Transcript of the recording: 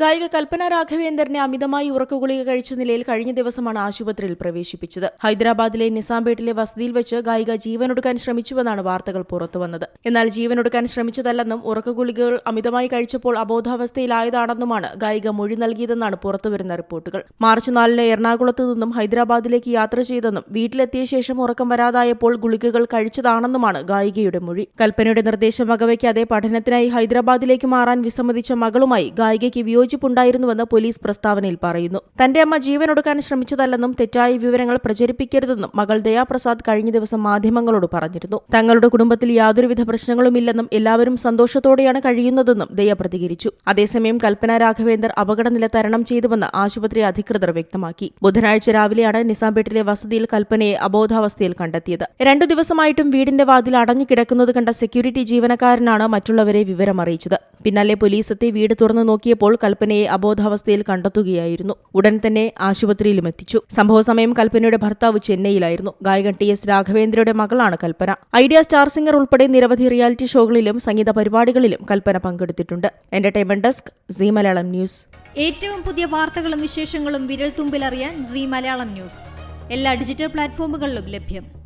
ഗായിക കൽപ്പന രാഘവേന്ദ്രനെ അമിതമായി ഉറക്കഗുളിക കഴിച്ച നിലയിൽ കഴിഞ്ഞ ദിവസമാണ് ആശുപത്രിയിൽ പ്രവേശിപ്പിച്ചത്. ഹൈദരാബാദിലെ നിസാംപേട്ടിലെ വസതിയിൽ വെച്ച് ഗായിക ജീവനൊടുക്കാൻ ശ്രമിച്ചുവെന്നാണ് വാർത്തകൾ പുറത്തുവന്നത്. എന്നാൽ ജീവനൊടുക്കാൻ ശ്രമിച്ചതല്ലെന്നും ഉറക്കഗുളികകൾ അമിതമായി കഴിച്ചപ്പോൾ അബോധാവസ്ഥയിലായതാണെന്നുമാണ് ഗായിക മൊഴി നൽകിയതെന്നാണ് പുറത്തുവരുന്ന റിപ്പോർട്ടുകൾ. മാർച്ച് നാലിന് എറണാകുളത്ത് നിന്നും ഹൈദരാബാദിലേക്ക് യാത്ര ചെയ്തെന്നും വീട്ടിലെത്തിയ ശേഷം ഉറക്കം വരാതായപ്പോൾ ഗുളികകൾ കഴിച്ചതാണെന്നുമാണ് ഗായികയുടെ മൊഴി. കൽപ്പനയുടെ നിർദ്ദേശം വകവയ്ക്കാതെ പഠനത്തിനായി ഹൈദരാബാദിലേക്ക് മാറാൻ വിസമ്മതിച്ച മകളുമായി ഗായികയ്ക്ക് വിയോജിപ്പുണ്ടായിരുന്നുവെന്ന് പോലീസ് പ്രസ്താവനയിൽ പറയുന്നു. തന്റെ അമ്മ ജീവനൊടുക്കാൻ ശ്രമിച്ചതല്ലെന്നും തെറ്റായ വിവരങ്ങൾ പ്രചരിപ്പിക്കരുതെന്നും മകൾ ദയാപ്രസാദ് കഴിഞ്ഞ ദിവസം മാധ്യമങ്ങളോട് പറഞ്ഞിരുന്നു. തങ്ങളുടെ കുടുംബത്തിൽ യാതൊരുവിധ പ്രശ്നങ്ങളുമില്ലെന്നും എല്ലാവരും സന്തോഷത്തോടെയാണ് കഴിയുന്നതെന്നും ദയ പ്രതികരിച്ചു. അതേസമയം കൽപ്പന രാഘവേന്ദർ അപകടനില തരണം ചെയ്തുവെന്ന് ആശുപത്രി അധികൃതർ വ്യക്തമാക്കി. ബുധനാഴ്ച രാവിലെയാണ് നിസാംപേട്ടിലെ വസതിയിൽ കൽപ്പനയെ അബോധാവസ്ഥയിൽ കണ്ടെത്തിയത്. രണ്ടു ദിവസമായിട്ടും വീടിന്റെ വാതിൽ അടഞ്ഞു കിടക്കുന്നത് കണ്ട സെക്യൂരിറ്റി ജീവനക്കാരനാണ് മറ്റുള്ളവരെ വിവരം അറിയിച്ചത് പിന്നാലെ പോലീസ് എത്തി വീട് തുറന്നു നോക്കിയപ്പോൾ കൽപ്പനയെ അബോധാവസ്ഥയിൽ കണ്ടെത്തുകയായിരുന്നു. ഉടൻ തന്നെ ആശുപത്രിയിലും എത്തിച്ചു. സംഭവ സമയം കൽപ്പനയുടെ ഭർത്താവ് ചെന്നൈയിലായിരുന്നു. ഗായകൻ ടി എസ് രാഘവേന്ദ്രയുടെ മകളാണ് കൽപ്പന. ഐഡിയ സ്റ്റാർ സിംഗർ ഉൾപ്പെടെ നിരവധി റിയാലിറ്റി ഷോകളിലും സംഗീത പരിപാടികളിലും കൽപ്പന പങ്കെടുത്തിട്ടുണ്ട്. Entertainment desk Zee Malayalam news. ഏറ്റവും പുതിയ വാർത്തകളും വിശേഷങ്ങളും വിരൽ തുമ്പിലറിയാൻ സി മലയാളം ന്യൂസ്. എല്ലാ ഡിജിറ്റൽ പ്ലാറ്റ്ഫോമുകളിലും ലഭ്യം.